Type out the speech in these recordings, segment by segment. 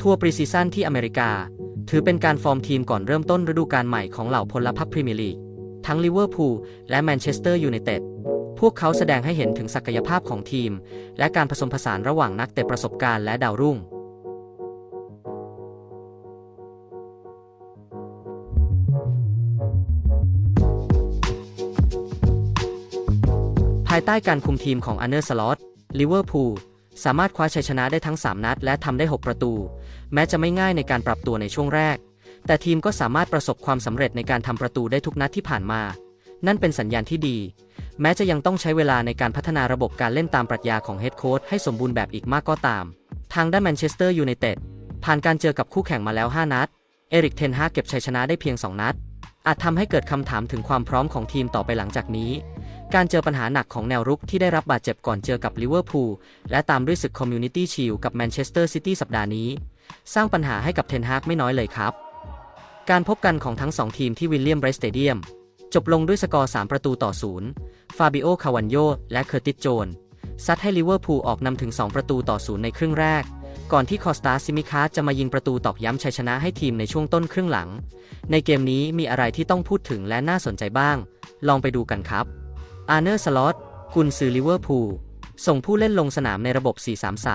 ทัวร์ปรีซีซั่นที่อเมริกา ถือเป็นการฟอร์มทีมก่อนเริ่มต้นฤดูกาลใหม่ของเหล่าพลพรรคพรีเมียร์ลีก ทั้งลิเวอร์พูลและแมนเชสเตอร์ยูไนเต็ดพวกเขาแสดงให้เห็นถึงศักยภาพของทีม และการผสมผสานระหว่างนักเตะประสบการณ์และดาวรุ่งภายใต้การคุมทีมของอันเนอร์สลอตลิเวอร์พูล สามารถคว้าชัยชนะได้ทั้ง 3 นัด และทำได้ 6 ประตู แม้จะไม่ง่ายในการปรับตัวในช่วงแรก แต่ทีมก็สามารถประสบความสำเร็จในการทำประตูได้ทุกนัดที่ผ่านมา นั่นเป็นสัญญาณที่ดี แม้จะยังต้องใช้เวลาในการพัฒนาระบบการเล่นตามปรัชญาของเฮดโค้ชให้สมบูรณ์แบบอีกมากก็ตาม ทางด้านแมนเชสเตอร์ยูไนเต็ดผ่านการเจอกับคู่แข่งมาแล้ว 5 นัด เอริกเทนฮาเก็บชัยชนะได้เพียง 2 นัด อาจทำให้เกิดคำถามถึงความพร้อมของทีมต่อไปหลังจากนี้ การเจอปัญหาหนักของแนวรุกที่ได้รับบาดเจ็บก่อนเจอกับลิเวอร์พูลและตามด้วยศึกคอมมูนิตี้ชิลกับแมนเชสเตอร์ซิตี้สัปดาห์นี้ สร้างปัญหาให้กับเทนฮากไม่น้อยเลยครับ การพบกันของทั้งสองทีมที่วิลเลียมไบรสเตเดียม จบลงด้วยสกอร์ 3 ประตูต่อศูนย์ฟาบิโอ คาวันโย และเคอร์ติส โจนซัดให้ลิเวอร์พูลออกนำถึง 2 ประตูต่อศูนย์ในครึ่งแรก ก่อนที่คอสตาซิมิคาจะมายิงประตูตอกย้ำชัยชนะให้ทีมในช่วงต้นครึ่งหลัง ในเกมนี้มีอะไรที่ต้องพูดถึงและน่าสนใจบ้าง ลองไปดูกันครับ อาร์เนอร์สล็อตกุนซือลิเวอร์พูลส่งผู้เล่นลงสนามในระบบ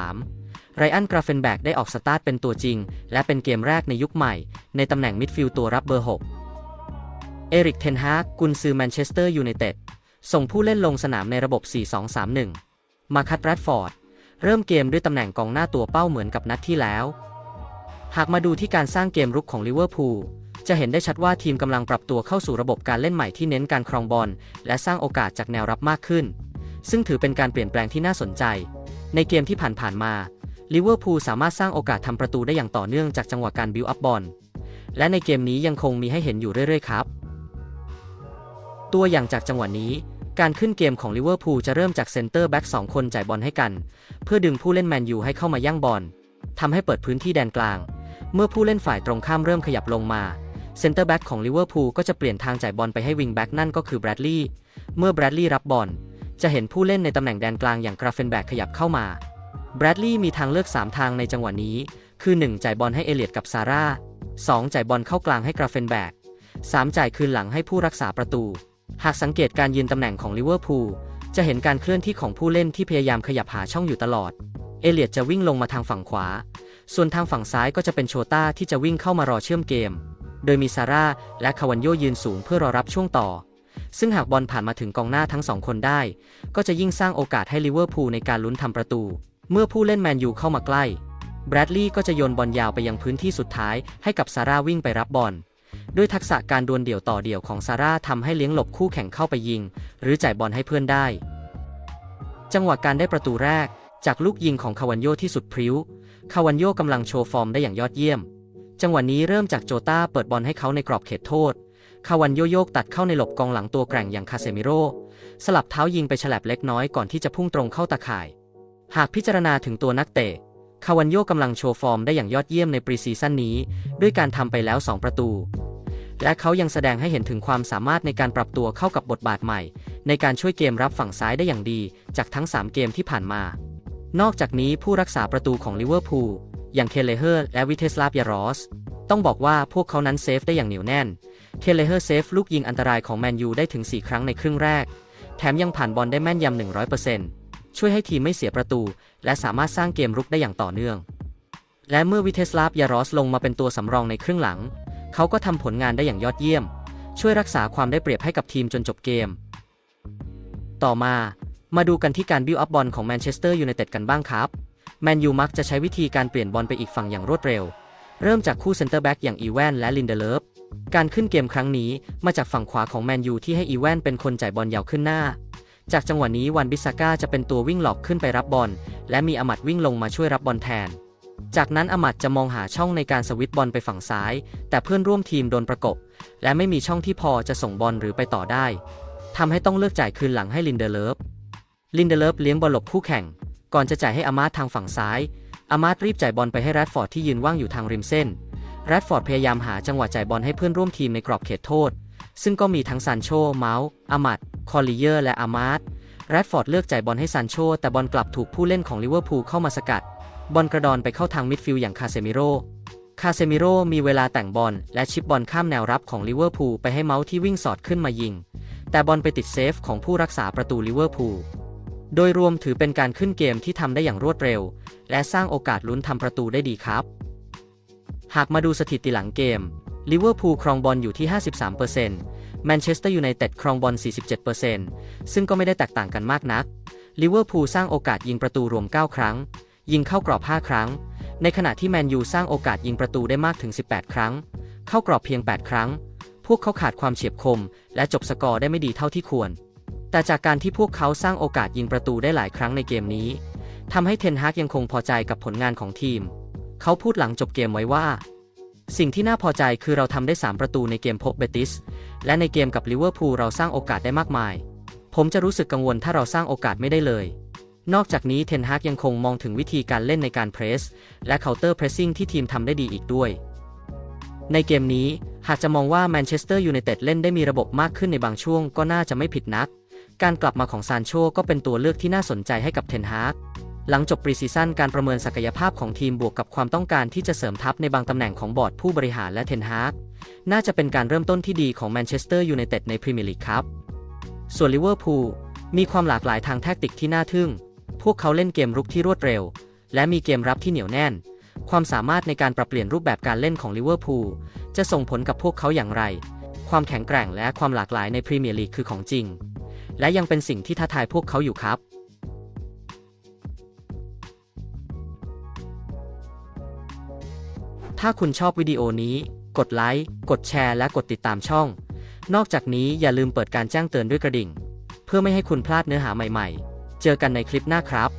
4-3-3 ไรอันกราเฟนแบกได้ออกสตาร์ทเป็นตัวจริง และเป็นเกมแรกในยุคใหม่ ในตำแหน่งมิดฟิลด์ตัวรับเบอร์ 6 เอริกเทนฮากกุนซือแมนเชสเตอร์ยูไนเต็ดส่งผู้เล่นลงสนามในระบบ 4-2-3-1 มาคัตแรดฟอร์ด เริ่มเกมด้วยตำแหน่งกองหน้าตัวเป้าเหมือนกับนัดที่แล้ว หากมาดูที่การสร้างเกมรุกของลิเวอร์พูล จะเห็นได้ชัดว่าทีมกำลังปรับตัวเข้าสู่ระบบการเล่นใหม่ที่เน้นการครองบอลและสร้างโอกาสจากแนวรับมากขึ้น ซึ่งถือเป็นการเปลี่ยนแปลงที่น่าสนใจ ในเกมที่ผ่านๆมาลิเวอร์พูลสามารถสร้างโอกาสทำประตูได้อย่างต่อเนื่องจากจังหวะการบิวอัพบอลและในเกมนี้ยังคงมีให้เห็นอยู่เรื่อยๆครับ ตัวอย่างจากจังหวะนี้การขึ้นเกมของลิเวอร์พูลจะเริ่มจากเซนเตอร์แบ็กสองคนจ่ายบอลให้กัน เพื่อดึงผู้เล่นแมนยูให้เข้ามาย่างบอลทำให้เปิดพื้นที่แดนกลาง เมื่อผู้เล่นฝ่ายตรงข้ามเริ่มขยับลงมา เซนเตอร์แบ็กของลิเวอร์พูลก็จะเปลี่ยนทางจ่ายบอลไปให้วิงแบ็กนั่นก็คือแบรดลีย์เมื่อแบรดลีย์รับบอล จะเห็นผู้เล่นในตำแหน่งแดนกลางอย่างกราเฟนแบกขยับเข้ามาแบรดลีย์มีทางเลือก 3 ทางในจังหวะนี้ คือ 1 จ่ายบอลให้เอเลียดกับซาร่า 2 จ่ายบอลเข้ากลางให้กราเฟนแบก 3 จ่ายคืนหลังให้ผู้รักษาประตู หากสังเกตการยืนตำแหน่งของลิเวอร์พูลจะเห็นการเคลื่อนที่ของผู้เล่นที่พยายามขยับหาช่องอยู่ตลอด เอเลียดจะวิ่งลงมาทางฝั่งขวา ส่วนทางฝั่งซ้ายก็จะเป็นโชต้าที่จะวิ่งเข้ามารอเชื่อมเกม โดยมีซาร่าและคาวันโยยืนสูงเพื่อรอรับช่วงต่อ ซึ่งหากบอลผ่านมาถึงกองหน้าทั้งสองคนได้ ก็จะยิ่งสร้างโอกาสให้ลิเวอร์พูลในการลุ้นทำประตู เมื่อผู้เล่นแมนยูเข้ามาใกล้ แบรดลีย์ก็จะโยนบอลยาวไปยังพื้นที่สุดท้ายให้กับซาร่าวิ่งไปรับบอลด้วยทักษะการดวลเดี่ยวต่อเดี่ยวของซาร่าทำให้เลี้ยงหลบคู่แข่งเข้าไปยิง หรือจ่ายบอลให้เพื่อนได้ จังหวะการได้ประตูแรก จากลูกยิงของคาวันโยที่สุดพริ้ว คาวันโยกำลังโชว์ฟอร์มได้อย่างยอดเยี่ยม จังหวะนี้เริ่มจากโจต้าเปิดบอลให้เขาในกรอบเขตโทษ คาวันโยโยกตัดเข้าในหลบกองหลังตัวแกร่งอย่างคาเซมิโรสลับเท้ายิงไปฉลับเล็กน้อยก่อนที่จะพุ่งตรงเข้าตาข่าย หากพิจารณาถึงตัวนักเตะ คาวันโยกำลังโชว์ฟอร์มได้อย่างยอดเยี่ยมในปรีซีซั่นนี้ ด้วยการทำไปแล้ว 2 ประตู และเขายังแสดงให้เห็นถึงความสามารถในการปรับตัวเข้ากับบทบาทใหม่ ในการช่วยเกมรับฝั่งซ้ายได้อย่างดี จากทั้ง 3 เกมที่ผ่านมา นอกจากนี้ผู้รักษาประตูของลิเวอร์พูล อย่างเคเลเฮอร์และวิเทสลาฟยารอส ต้องบอกว่าพวกเขานั้นเซฟได้อย่างเหนียวแน่น เคเลเฮอร์เซฟลูกยิงอันตรายของแมนยูได้ถึง 4 ครั้งในครึ่งแรก แถมยังผ่านบอลได้แม่นยำ 100%ช่วยให้ทีมไม่เสียประตู และสามารถสร้างเกมรุกได้อย่างต่อเนื่อง และเมื่อวิเทสลาฟยารอสลงมาเป็นตัวสำรองในครึ่งหลัง เขาก็ทำผลงานได้อย่างยอดเยี่ยม ช่วยรักษาความได้เปรียบให้กับทีมจนจบเกม ต่อมา มาดูกันที่การบิวอัพบอลของแมนเชสเตอร์ยูไนเต็ดกันบ้างครับ แมนยูมักจะใช้วิธีการเปลี่ยนบอลไปอีกฝั่งอย่างรวดเร็ว เริ่มจากคู่เซนเตอร์แบ็กอย่างอีแวนและลินเดเลฟการขึ้นเกมครั้งนี้มาจากฝั่งขวาของแมนยูที่ให้อีแวนเป็นคนจ่ายบอลยาวขึ้นหน้า จากจังหวะนี้วันบิสาก้าจะเป็นตัววิ่งหลอกขึ้นไปรับบอล และมีอมัดวิ่งลงมาช่วยรับบอลแทน จากนั้นอมัดจะมองหาช่องในการสวิตบอลไปฝั่งซ้าย แต่เพื่อนร่วมทีมโดนประกบ และไม่มีช่องที่พอจะส่งบอลหรือไปต่อได้ทำให้ต้องเลือกจ่ายคืนหลังให้ลินเดเลฟลินเดเลฟเลี้ยงบอลหลบคู่แข่ง ก่อนจะจ่ายให้อามาร์ทางฝั่งซ้าย อามาร์ทรีบจ่ายบอลไปให้แรดฟอร์ดที่ยืนว่างอยู่ทางริมเส้น แรดฟอร์ดพยายามหาจังหวะจ่ายบอลให้เพื่อนร่วมทีมในกรอบเขตโทษ ซึ่งก็มีทั้งซานโช เมาส์อามัด คอลลิเยอร์ และอามาร์ทแรดฟอร์ดเลือกจ่ายบอลให้ซานโช แต่บอลกลับถูกผู้เล่นของลิเวอร์พูลเข้ามาสกัด บอลกระดอนไปเข้าทางมิดฟิลด์อย่างคาเซมิโรคาเซมิโรมีเวลาแต่งบอลและชิปบอลข้ามแนวรับของลิเวอร์พูลไปให้เมาส์ที่วิ่งสอดขึ้นมายิง แต่บอลไปติดเซฟของผู้รักษาประตูลิเวอร์พูล โดยรวมถือเป็นการขึ้นเกมที่ทำได้อย่างรวดเร็ว และสร้างโอกาสลุ้นทำประตูได้ดีครับ หากมาดูสถิติหลังเกม ลิเวอร์พูลครองบอลอยู่ที่ 53%แมนเชสเตอร์ยูไนเต็ดครองบอล 47%ซึ่งก็ไม่ได้แตกต่างกันมากนัก ลิเวอร์พูลสร้างโอกาสยิงประตูรวม 9 ครั้ง ยิงเข้ากรอบ 5 ครั้ง ในขณะที่แมนยูสร้างโอกาสยิงประตูได้มากถึง 18 ครั้ง เข้ากรอบเพียง 8 ครั้ง พวกเขาขาดความเฉียบคม และจบสกอร์ได้ไม่ดีเท่าที่ควร แต่จากการที่พวกเขาสร้างโอกาสยิงประตูได้หลายครั้งในเกมนี้ทำให้เทนฮากยังคงพอใจกับผลงานของทีม เขาพูดหลังจบเกมไว้ว่า สิ่งที่น่าพอใจคือเราทำได้ 3 ประตูในเกมพบเบติส และในเกมกับลิเวอร์พูลเราสร้างโอกาสได้มากมาย ผมจะรู้สึกกังวลถ้าเราสร้างโอกาสไม่ได้เลย นอกจากนี้เทนฮากยังคงมองถึงวิธีการเล่นในการเพรส และเคาน์เตอร์เพรสซิ่งที่ทีมทำได้ดีอีกด้วย ในเกมนี้หากจะมองว่าแมนเชสเตอร์ยูไนเต็ดเล่นได้มีระบบมากขึ้นในบางช่วงก็น่าจะไม่ผิดนัก การกลับมาของซานโชก็เป็นตัวเลือกที่น่าสนใจให้กับเทนฮากหลังจบปรีซีซั่นการประเมินศักยภาพของทีมบวกกับความต้องการที่จะเสริมทัพในบางตำแหน่งของบอร์ดผู้บริหารและเทนฮากน่าจะเป็นการเริ่มต้นที่ดีของแมนเชสเตอร์ยูไนเต็ดในพรีเมียร์ลีกครับ ส่วนลิเวอร์พูลมีความหลากหลายทางแทคติกที่น่าทึ่ง พวกเขาเล่นเกมรุกที่รวดเร็ว และมีเกมรับที่เหนียวแน่น ความสามารถในการปรับเปลี่ยนรูปแบบการเล่นของลิเวอร์พูลจะส่งผลกับพวกเขาอย่างไร ความแข็งแกร่งและความหลากหลายในพรีเมียร์ลีกคือของจริง และยังเป็นสิ่งที่ท้าทายพวกเขาอยู่ครับถ้าคุณชอบวิดีโอนี้ กดไลค์ กดแชร์ และกดติดตามช่อง นอกจากนี้อย่าลืมเปิดการแจ้งเตือนด้วยกระดิ่ง เพื่อไม่ให้คุณพลาดเนื้อหาใหม่ๆ เจอกันในคลิปหน้าครับ